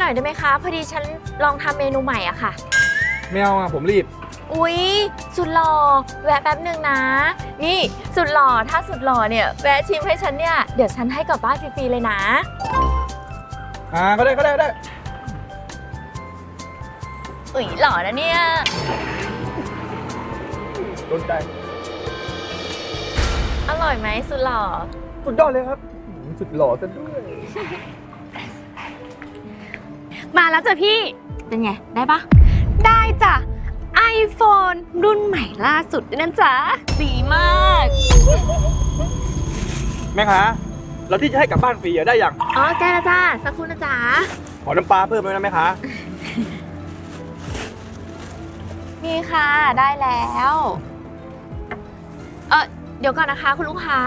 ห้หน่อยได้ไหมคะ พอดีฉันลองทำเมนูใหม่อะค่ะ ไม่เอาอะผมรีบ อุ๊ย สุดหล่อแวะแป๊บหนึ่งนะ นี่สุดหล่อถ้าสุดหล่อเนี่ยแวะชิมให้ฉันเนี่ยเดี๋ยวฉันให้กลับบ้านฟรีๆเลยนะ อ่าก็ได้ก็ได้ก็ได้อุ๊ยหล่อนะเนี่ย โดนใจอร่อยไหมสุดหล่อ สุดยอดเลยครับอืมสุดหล่อซะด้วย มาแล้วจ้ะพี่ เป็นไง ได้ปะได้จ้ะ iPhone รุ่นใหม่ล่าสุดด้วยนะจ๊ะดีมาก แม่ค้าแล้วที่จะให้กลับบ้านฟรีอะได้ยังอ๋อแจ้าจ้าสักครู่นะจ๊ะขอน้ำปลาเพิ่มด้วยนะแม่ค้านี่ค่ะ ได้แล้ว เออเดี๋ยวก่อนนะคะ คุณลูกค้า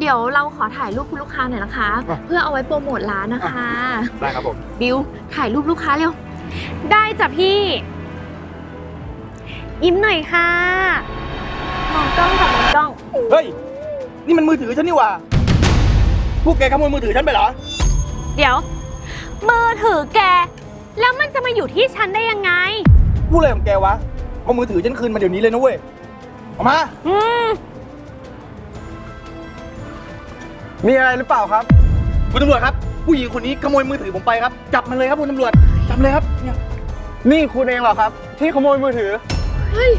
เดี๋ยวเราขอถ่ายรูปคุณลูกค้าหน่อยนะคะอะเพื่อเอาไว้โปรโมทร้านนะคะ ได้ครับผม บิวถ่ายรูปลูกค้าเร็ว ได้จ้ะพี่ ยิ้มหน่อยค่ะ มองกล้องกับมองกล้อง เฮ้ย นี่มันมือถือฉันนี่หว่า พวกแกขโมยมือถือฉันไปเหรอ เดี๋ยว มือถือแก แล้วมันจะมาอยู่ที่ฉันได้ยังไง พูดอะไรของแกวะ เอามือถือฉันคืนมาเดี๋ยวนี้เลยนะเว้ยเอามา อืม มีอะไรหรือเปล่าครับ คุณตำรวจครับ ผู้หญิงคนนี้ขโมยมือถือผมไปครับ จับมันเลยครับคุณตำรวจ จับเลยครับเนี่ยนี่คุณเองเหรอครับ ที่ขโมยมือถือ เฮ้ย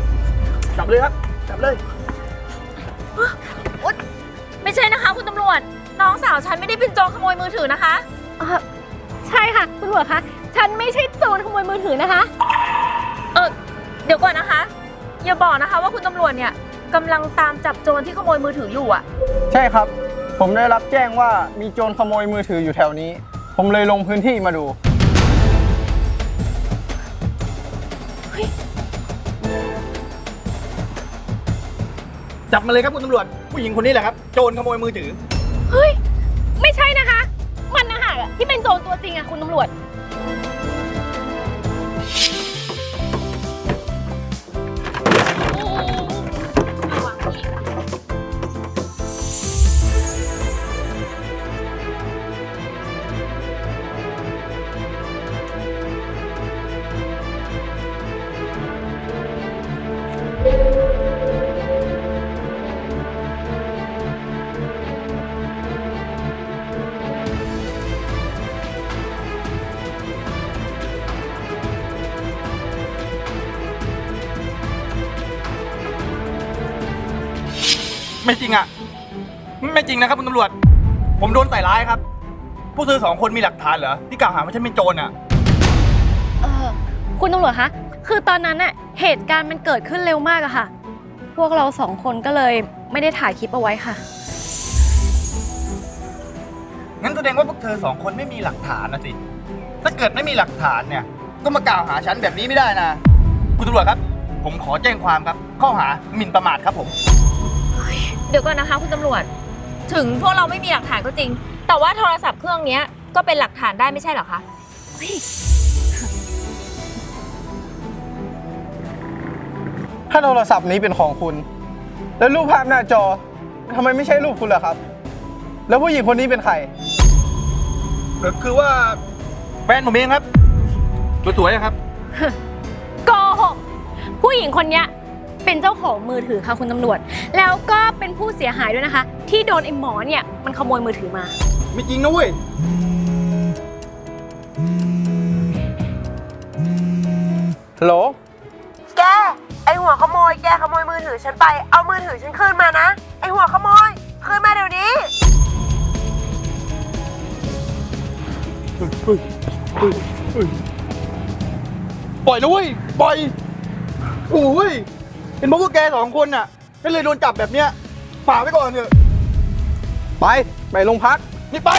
จับเลยครับ จับเลยไม่ใช่นะคะ คุณตำรวจ น้องสาวฉันไม่ได้เป็นโจรขโมยมือถือนะคะ เอ่อใช่ค่ะคุณตำรวจคะฉันไม่ใช่โจรขโมยมือถือนะคะ เออเดี๋ยวก่อนนะคะ อย่าบอกนะคะว่าคุณตำรวจเนี่ยกำลังตามจับโจรที่ขโมยมือถืออยู่อะใช่ครับ ผมได้รับแจ้งว่ามีโจรขโมยมือถืออยู่แถวนี้ ผมเลยลงพื้นที่มาดู จับมาเลยครับคุณตำรวจ ผู้หญิงคนนี้แหละครับ โจรขโมยมือถือ เฮ้ย ไม่ใช่นะคะ มันนะหากอะที่เป็นโจรตัวจริงอะคุณตำรวจ ไม่จริงอะ ไม่จริงนะครับคุณตำรวจ ผมโดนใส่ร้ายครับ ผู้ซื้อสองคนมีหลักฐานเหรอที่กล่าวหาว่าฉันเป็นโจรอะ เออ คุณตำรวจคะ คือตอนนั้นอะเหตุการณ์มันเกิดขึ้นเร็วมากอะค่ะ พวกเราสองคนก็เลยไม่ได้ถ่ายคลิปเอาไว้ค่ะ งั้นแสดงว่าพวกเธอสองคนไม่มีหลักฐานนะสิ ถ้าเกิดไม่มีหลักฐานเนี่ย ก็มากล่าวหาฉันแบบนี้ไม่ได้นะ คุณตำรวจครับ ผมขอแจ้งความครับ ข้อหาหมิ่นประมาทครับผม เดี๋ยวก่อนนะคะคุณตำรวจ ถึงพวกเราไม่มีหลักฐานก็จริง แต่ว่าโทรศัพท์เครื่องเนี้ยก็เป็นหลักฐานได้ไม่ใช่เหรอคะ ถ้าโทรศัพท์นี้เป็นของคุณ แล้วรูปภาพหน้าจอทำไมไม่ใช่รูปคุณล่ะครับ แล้วผู้หญิงคนนี้เป็นใคร ก็คือว่าแฟนผมเองครับสวยๆอะครับ โกหกผู้หญิงคนเนี้ย เป็นเจ้าของมือถือค่ะคุณตำรวจ แล้วก็เป็นผู้เสียหายด้วยนะคะ ที่โดนไอ้หมอเนี่ยมันขโมยมือถือมา ไม่จริงนะเว้ย ฮัลโหล แก ไอหัวขโมย แกขโมยมือถือฉันไป เอามือถือฉันคืนมานะ ไอหัวขโมย คืนมาเดี๋ยวนี้ ปล่อยนะเว้ย ปล่อย โอ้ย เป็นเพราะพวกแกสองคนน่ะก็เลยโดนจับแบบเนี้ยฝากไว้ก่อนเถอะไป ไปโรงพัก นี่ไป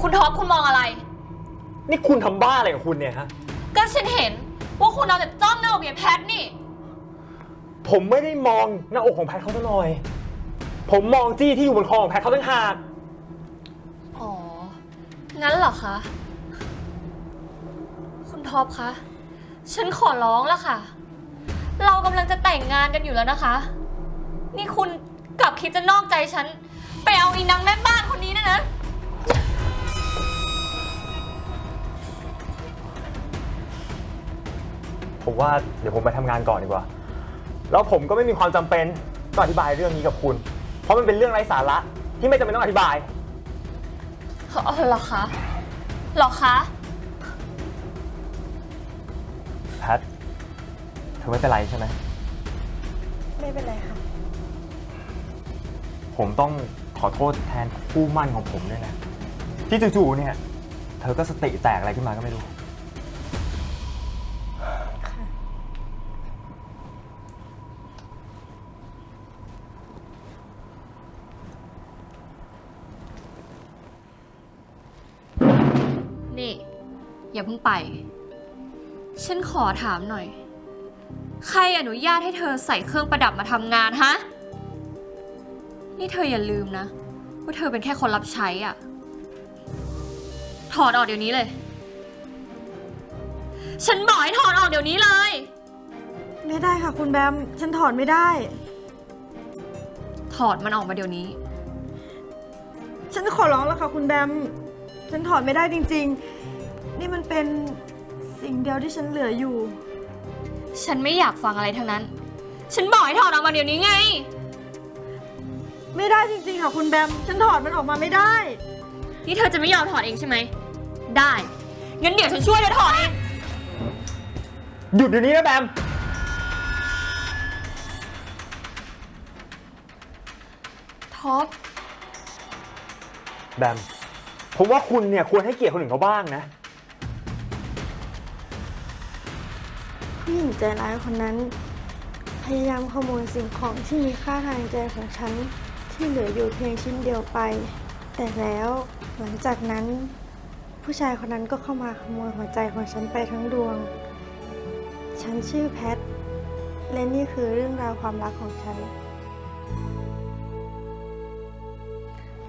คุณท็อปคุณมองอะไร นี่คุณทำบ้าอะไรกับคุณเนี่ยฮะ ก็ฉันเห็นว่าคุณเอาแต่จ้องหน้าอกอย่างแพทนี่ ผมไม่ได้มองหน้าอกของแพทเขาซะหน่อย ผมมองจี้ที่อยู่บนคอของแพทเขาตั้งหากอ๋อ งั้นเหรอคะ คุณท็อปคะ ฉันขอร้องแล้วค่ะ เรากำลังจะแต่งงานกันอยู่แล้วนะคะ นี่คุณกลับคิดจะนอกใจฉัน ไปเอาอีนางแม่บ้านคนนี้เนะนะ ผมว่าเดี๋ยวผมไปทำงานก่อนดีกว่า แล้วผมก็ไม่มีความจำเป็นต้องอธิบายเรื่องนี้กับคุณ เพราะมันเป็นเรื่องไร้สาระที่ไม่จำเป็นต้องอธิบายอ๋อเหรอคะเหรอคะ แพทเธอไม่เป็นไรใช่ไหม ไม่เป็นไรค่ะ ผมต้องข อโทษแทนคู่มั่นของผมด้วยนะ ที่จู่ๆเนี่ย เธอก็สติแตกอะไรขึ้นมาก็ไม่รู้ นี่ อย่าเพิ่งไป ฉันขอถามหน่อย ใครอนุญาตให้เธอใส่เครื่องประดับมาทำงานฮะ นี่เธออย่าลืมนะ ว่าเธอเป็นแค่คนรับใช้อะถอดออกเดี๋ยวนี้เลย ฉันบอกให้ถอดออกเดี๋ยวนี้เลย ไม่ได้ค่ะคุณแบม ฉันถอนไม่ได้ ถอดมันออกมาเดี๋ยวนี้ ฉันขอร้องแล้วค่ะคุณแบม ฉันถอนไม่ได้จริง ๆ นี่มันเป็นสิ่งเดียวที่ฉันเหลืออยู่ ฉันไม่อยากฟังอะไรทั้งนั้น ฉันบอกให้ถอดออกมาเดี๋ยวนี้ไง ไม่ได้จริงๆค่ะคุณแบม ฉันถอดมันออกมาไม่ได้ นี่เธอจะไม่ยอมถอดเองใช่ไหม ได้ งั้นเดี๋ยวฉันช่วยเธอถอดเอง หยุดเดี๋ยวนี้นะแบม ท็อป แบม ผมว่าคุณเนี่ยควรให้เกียรติคนอื่นเขาบ้างนะ ผู้หญิงใจร้ายคนนั้น พยายามขโมยสิ่งของที่มีค่าทางใจของฉัน ที่เหลืออยู่เพียงชิ้นเดียวไป แต่แล้วหลังจากนั้น ผู้ชายคนนั้นก็เข้ามาขโมยหัวใจของฉันไปทั้งดวง ฉันชื่อแพท และนี่คือเรื่องราวความรักของฉัน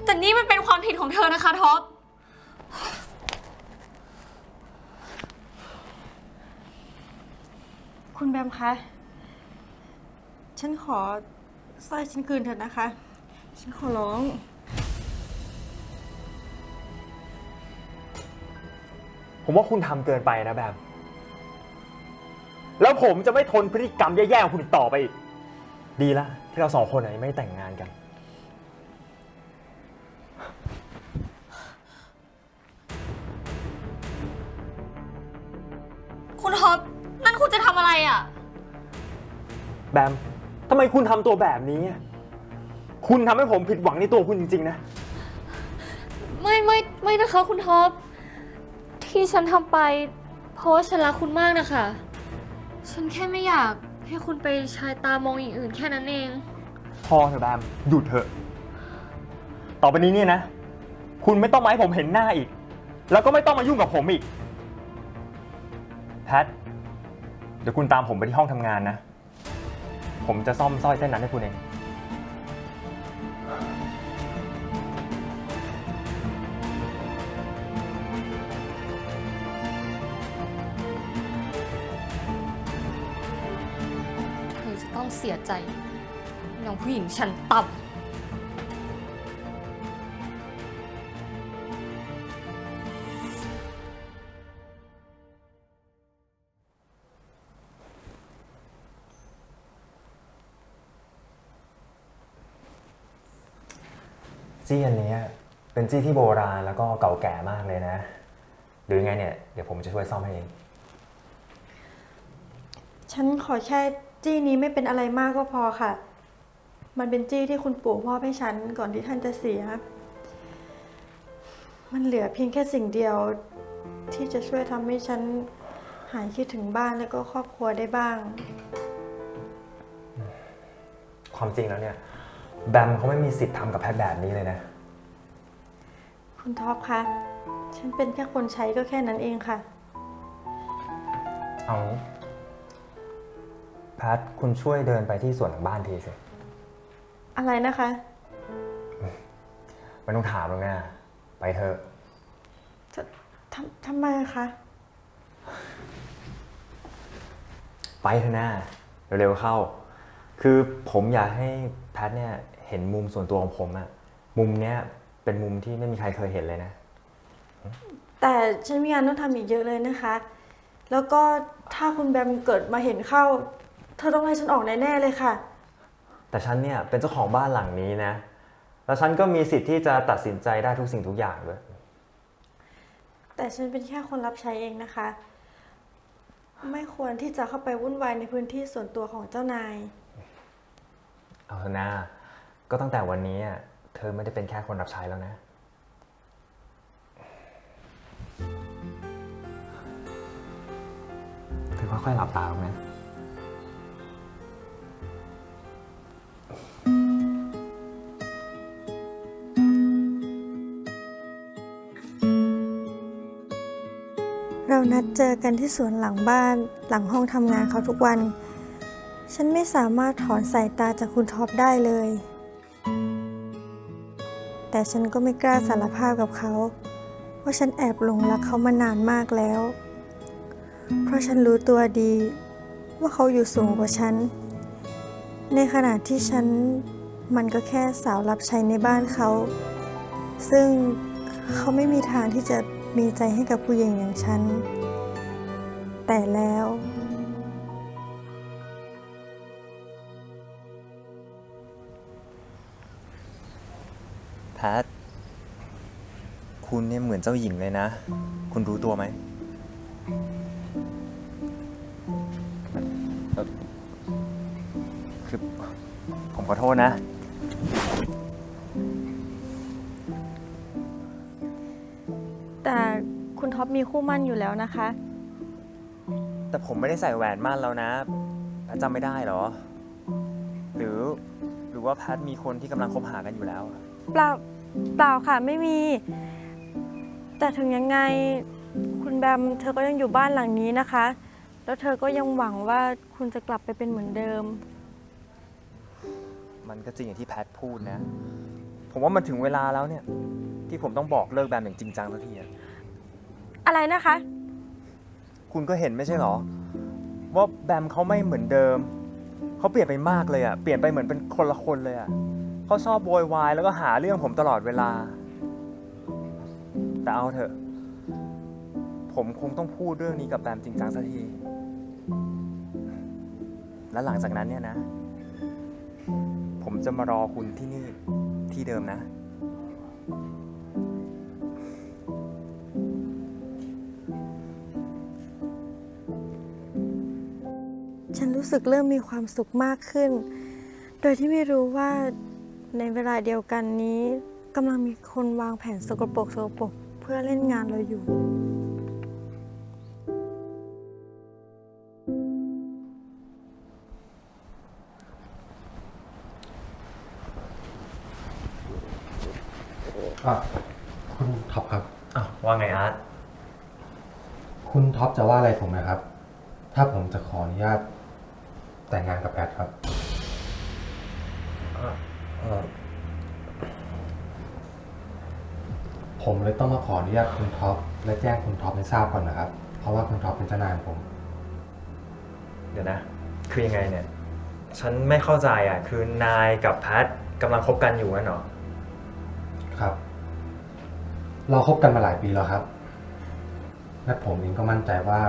แต่นี่มันเป็นความผิดของเธอนะคะท็อป คุณแบมคะ ฉันขอสร้อยฉันคืนเถอะนะคะ ฉันขอร้อง ผมว่าคุณทำเกินไปนะแบม แล้วผมจะไม่ทนพฤติกรรมแย่ๆของคุณอีกต่อไปอีก ดีละที่เราสองคนน่ะยังไม่ได้แต่งงานกัน คุณท็อปนั่นคุณจะทำอะไรอะ แบม ทำไมคุณทำตัวแบบนี้อะ คุณทำให้ผมผิดหวังในตัวคุณจริงๆนะ ไม่ไม่ไม่นะคะคุณท็อป ที่ฉันทำไป เพราะว่าฉันรักคุณมากนะคะ ฉันแค่ไม่อยากให้คุณไปชายตามองอย่างอื่นแค่นั้นเอง พอเถอะแบมหยุดเถอะ ต่อไปนี้เนี่ยนะ คุณไม่ต้องมาให้ผมเห็นหน้าอีก แล้วก็ไม่ต้องมายุ่งกับผมอีก แพท เดี๋ยวคุณตามผมไปที่ห้องทำงานนะ ผมจะซ่อมสร้อยเส้นนั้นให้คุณเอง ต้องเสียใจน้องผู้หญิงฉันต่ำจี้อันเนี้ยเป็นจี้ที่โบราณแล้วก็เก่าแก่มากเลยนะ หรือไงเนี่ย เดี๋ยวผมจะช่วยซ่อมให้เอง ฉันขอแค่ จี้นี้ไม่เป็นอะไรมากก็พอค่ะ มันเป็นจี้ที่คุณปู่มอบให้ฉันก่อนที่ท่านจะเสีย มันเหลือเพียงแค่สิ่งเดียวที่จะช่วยทำให้ฉันหายคิดถึงบ้านแล้วก็ครอบครัวได้บ้าง ความจริงแล้วเนี่ย แบมเขาไม่มีสิทธิ์ทำกับแพทแบบนี้เลยนะ คุณท็อปคะฉฉันเป็นแค่คนใช้ก็แค่นั้นเองค่ะ เอางี้ แพทคุณช่วยเดินไปที่ส่วนของบ้านทีสิอะไรนะคะ ไม่ต้องถามหรอกนะไปเถอะจะทำทำไมคะ ไปเถอะนะเร็วๆเข้า คือผมอยากให้แพทเนี่ยเห็นมุมส่วนตัวของผมอะมุมเนี้ยเป็นมุมที่ไม่มีใครเคยเห็นเลยนะ แต่ฉันมีงานต้องทำอีกเยอะเลยนะคะ แล้วก็ถ้าคุณแบมเกิดมาเห็นเข้า เธอต้องไล่ฉันออกแน่ๆเลยค่ะ แต่ฉันเนี่ยเป็นเจ้าของบ้านหลังนี้นะ แล้วฉันก็มีสิทธิ์ที่จะตัดสินใจได้ทุกสิ่งทุกอย่างด้วย แต่ฉันเป็นแค่คนรับใช้เองนะคะ ไม่ควรที่จะเข้าไปวุ่นวายในพื้นที่ส่วนตัวของเจ้านาย เอาเถอะนะก็ตั้งแต่วันนี้อะเธอไม่ได้เป็นแค่คนรับใช้แล้วนะ เธอค่อยๆหลับตาลงนะ นัดเจอกันที่สวนหลังบ้าน หลังห้องทำงานเขาทุกวัน ฉันไม่สามารถถอนสายตาจากคุณท็อปได้เลย แต่ฉันก็ไม่กล้าสารภาพกับเขาว่าฉันแอบหลงรักเขามานานมากแล้ว เพราะฉันรู้ตัวดี ว่าเขาอยู่สูงกว่าฉัน ในขณะที่ฉันมันก็แค่สาวรับใช้ในบ้านเขา ซึ่ง เขาไม่มีทางที่จะมีใจให้กับผู้หญิงอย่างฉัน แต่แล้ว แพท คุณเนี่ยเหมือนเจ้าหญิงเลยนะ คุณรู้ตัวไหม คือ ผมขอโทษนะ แต่คุณท็อปมีคู่มั่นอยู่แล้วนะคะ แต่ผมไม่ได้ใส่แหวนมั่นแล้วนะแพทจำไม่ได้เหรอ หรือหรือว่าแพทมีคนที่กำลังคบหากันอยู่แล้วเปล่าเปล่าค่ะไม่มี แต่ถึงยังไงคุณแบมเธอก็ยังอยู่บ้านหลังนี้นะคะ แล้วเธอก็ยังหวังว่าคุณจะกลับไปเป็นเหมือนเดิม มันก็จริงอย่างที่แพทพูดนะ ผมว่ามันถึงเวลาแล้วเนี่ย ที่ผมต้องบอกเลิกแบมอย่างจริงจังสักทีอะ อะไรนะคะ คุณก็เห็นไม่ใช่เหรอ ว่าแบมเขาไม่เหมือนเดิม เขาเปลี่ยนไปมากเลยอะเปลี่ยนไปเหมือนเป็นคนละคนเลยอะเขาชอบโวยวายแล้วก็หาเรื่องผมตลอดเวลา แต่เอาเถอะ ผมคงต้องพูดเรื่องนี้กับแบมจริงจังสักที แล้วหลังจากนั้นเนี่ยนะ ผมจะมารอคุณที่นี่ที่เดิมนะ ฉันรู้สึกเริ่มมีความสุขมากขึ้น โดยที่ไม่รู้ว่าในเวลาเดียวกันนี้กำลังมีคนวางแผนสกปรกสกปรกเพื่อเล่นงานเราอยู่ อะคุณท็อปครับอ้าวว่าไงอาร์ตคุณท็อปจะว่าอะไรผมไหมครับ ถ้าผมจะขออนุญาต แต่งงานกับแพทครับผมเลยต้องมาขออนุญาตคุณท็อปและแจ้งคุณท็อปให้ทราบก่อนนะครับ เพราะว่าคุณท็อปเป็นเจ้านายของผม เดี๋ยวนะ คือยังไงเนี่ย ฉันไม่เข้าใจอะ คือนายกับแพทกำลังคบกันอยู่นั่นเหรอ ครับ เราคบกันมาหลายปีแล้วครับ และผมเองก็มั่นใจว่า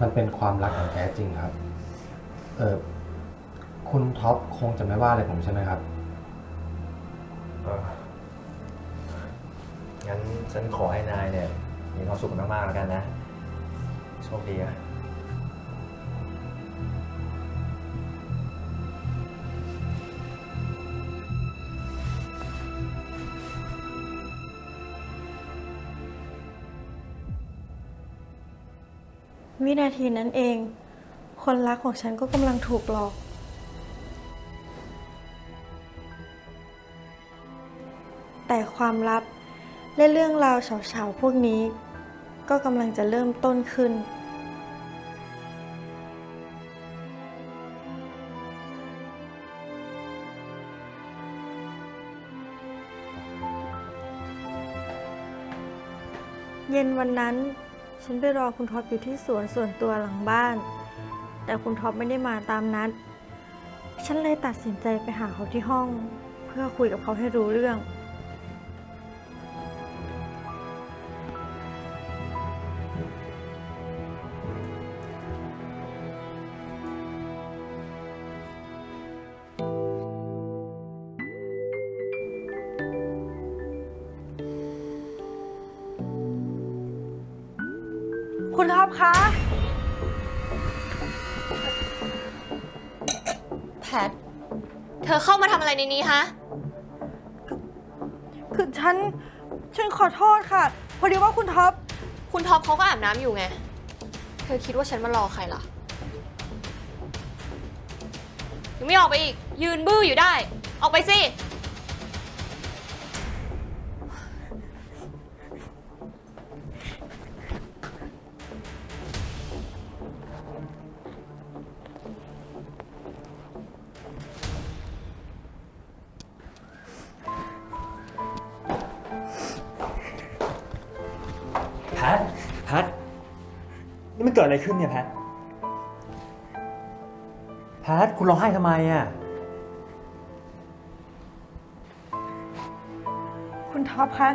มันเป็นความรักอย่างแท้จริงครับ เออคุณท็อปคงจะไม่ว่าอะไรผมใช่ไหมครับ เอองั้นฉันขอให้นายเนี่ย มีความสุขมากๆแล้วกันนะ โชคดีอะวินาทีนั้นเอง คนรักของฉันก็กำลังถูกหลอก แต่ความลับและเรื่องราวเฉาๆพวกนี้ ก็กำลังจะเริ่มต้นขึ้น เย็นวันนั้น ฉันไปรอคุณท็อปอยู่ที่สวนส่วนตัวหลังบ้าน แต่คุณท็อปไม่ได้มาตามนัด ฉันเลยตัดสินใจไปหาเขาที่ห้อง เพื่อคุยกับเขาให้รู้เรื่อง พท เธอเข้ามาทำอะไรในนี้ฮะ คือฉัน ฉันขอโทษค่ะ พอดีว่าคุณท็อป คุณท็อปเขาก็อาบน้ำอยู่ไง เธอคิดว่าฉันมารอใครล่ะ ยังไม่ออกไปอีก ยืนบื้ออยู่ได้ ออกไปสิ นี่มันเกิดอะไรขึ้นเนี่ยแพทแพทคุณร้องไห้ทำไมอะ คุณท็อปคะ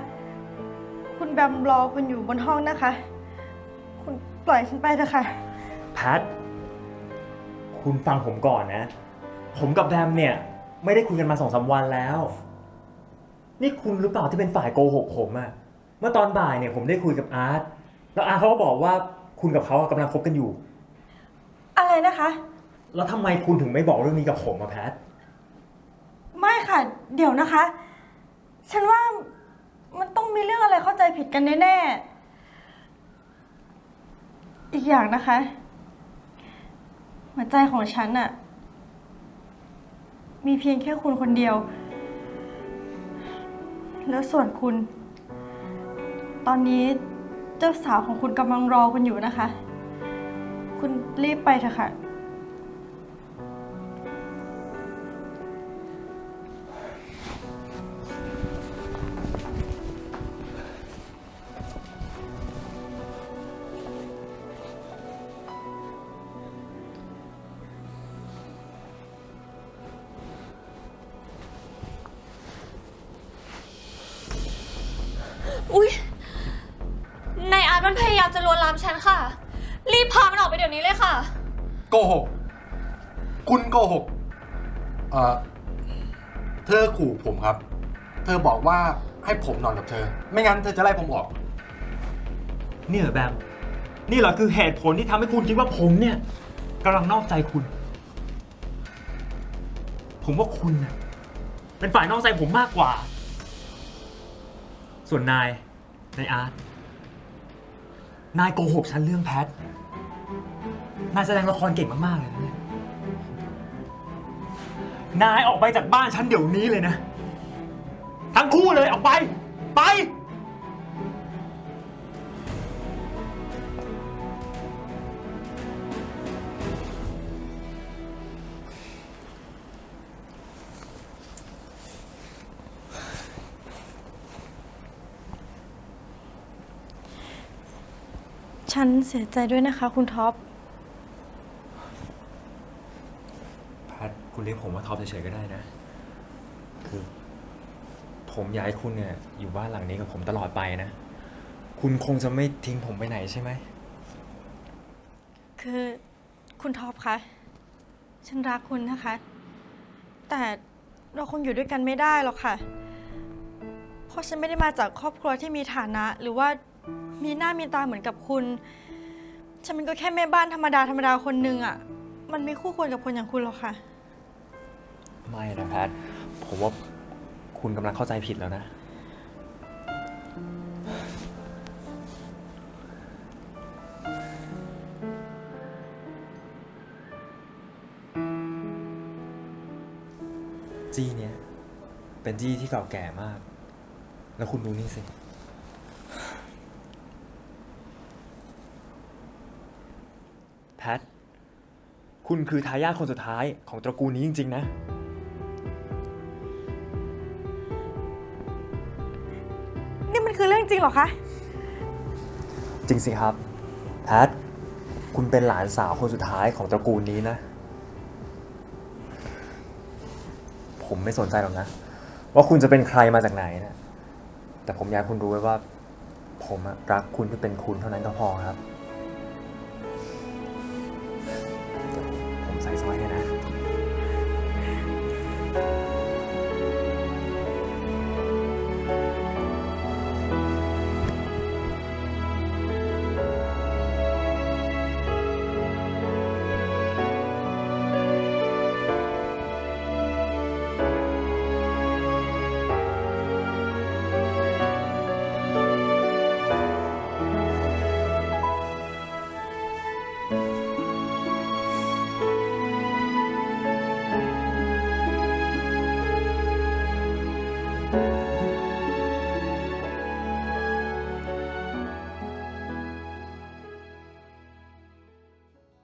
คุณแบมรอคุณอยู่บนห้องนะคะ คุณปล่อยฉันไปเถอะค่ะ แพท คุณฟังผมก่อนนะ ผมกับแบมเนี่ย ไม่ได้คุยกันมาสองสามวันแล้ว นี่คุณหรือเปล่าที่เป็นฝ่ายโกหกผมอะเมื่อตอนบ่ายเนี่ยผมได้คุยกับอาร์ต แล้วอาร์ตเขาก็บอกว่า คุณกับเขากำลังคบกันอยู่ อะไรนะคะ แล้วทำไมคุณถึงไม่บอกเรื่องนี้กับผมอะแพท ไม่ค่ะ เดี๋ยวนะคะ ฉันว่ามันต้องมีเรื่องอะไรเข้าใจผิดกันแน่ๆ อีกอย่างนะคะ หัวใจของฉันอะมีเพียงแค่คุณคนเดียว แล้วส่วนคุณ ตอนนี้ เจ้าสาวของคุณกำลังรอคุณอยู่นะคะ คุณรีบไปเถอะค่ะ อุ๊ย จะลวนลามฉันค่ะ รีบพามันออกไปเดี๋ยวนี้เลยค่ะ โกหก คุณโกหก เอ่อ เธอขู่ผมครับ เธอบอกว่าให้ผมนอนกับเธอ ไม่งั้นเธอจะไล่ผมออก นี่เหรอแบม นี่เหรอคือเหตุผลที่ทำให้คุณคิดว่าผมเนี่ยกำลังนอกใจคุณ ผมว่าคุณน่ะเป็นฝ่ายนอกใจผมมากกว่า ส่วนนายนายอาร์ต นายโกหกฉันเรื่องแพท นายแสดงละครเก่งมาก ๆ เลยนะเนี่ยนายออกไปจากบ้านฉันเดี๋ยวนี้เลยนะ ทั้งคู่เลยออกไป ไป ฉันเสียใจด้วยนะคะ คุณท็อปแพทคุณเรียกผมว่าท็อปเฉยๆก็ได้นะ คือ ผมอยากให้คุณเนี่ยอยู่บ้านหลังนี้กับผมตลอดไปนะ คุณคงจะไม่ทิ้งผมไปไหนใช่ไหม คือคุณท็อปคะ ฉันรักคุณนะคะ แต่เราคงอยู่ด้วยกันไม่ได้หรอกค่ะ เพราะฉันไม่ได้มาจากครอบครัวที่มีฐานะ หรือว่า มีหน้ามีตาเหมือนกับคุณ ฉันมันก็แค่แม่บ้านธรรมดาธรรมดาคนหนึ่งอะ่ะมันไม่คู่ควรกับคนอย่างคุณหรอกค่ะ ไม่นะแพทผมว่าคุณกำลังเข้าใจผิดแล้วนะ จี้เนี่ย เป็นจี้ที่เก่าแก่มาก แล้วคุณดูนี่สิ ท คุณคือทายาทคนสุดท้ายของตระกูลนี้จริง ๆ นะ นี่มันคือเรื่องจริงเหรอคะ จริงสิครับ แพท คุณเป็นหลานสาวคนสุดท้ายของตระกูลนี้นะ ผมไม่สนใจหรอกนะ ว่าคุณจะเป็นใครมาจากไหนนะ แต่ผมอยากให้คุณรู้ไว้ว่า ผมอะรักคุณที่เป็นคุณเท่านั้นก็พอครับ เ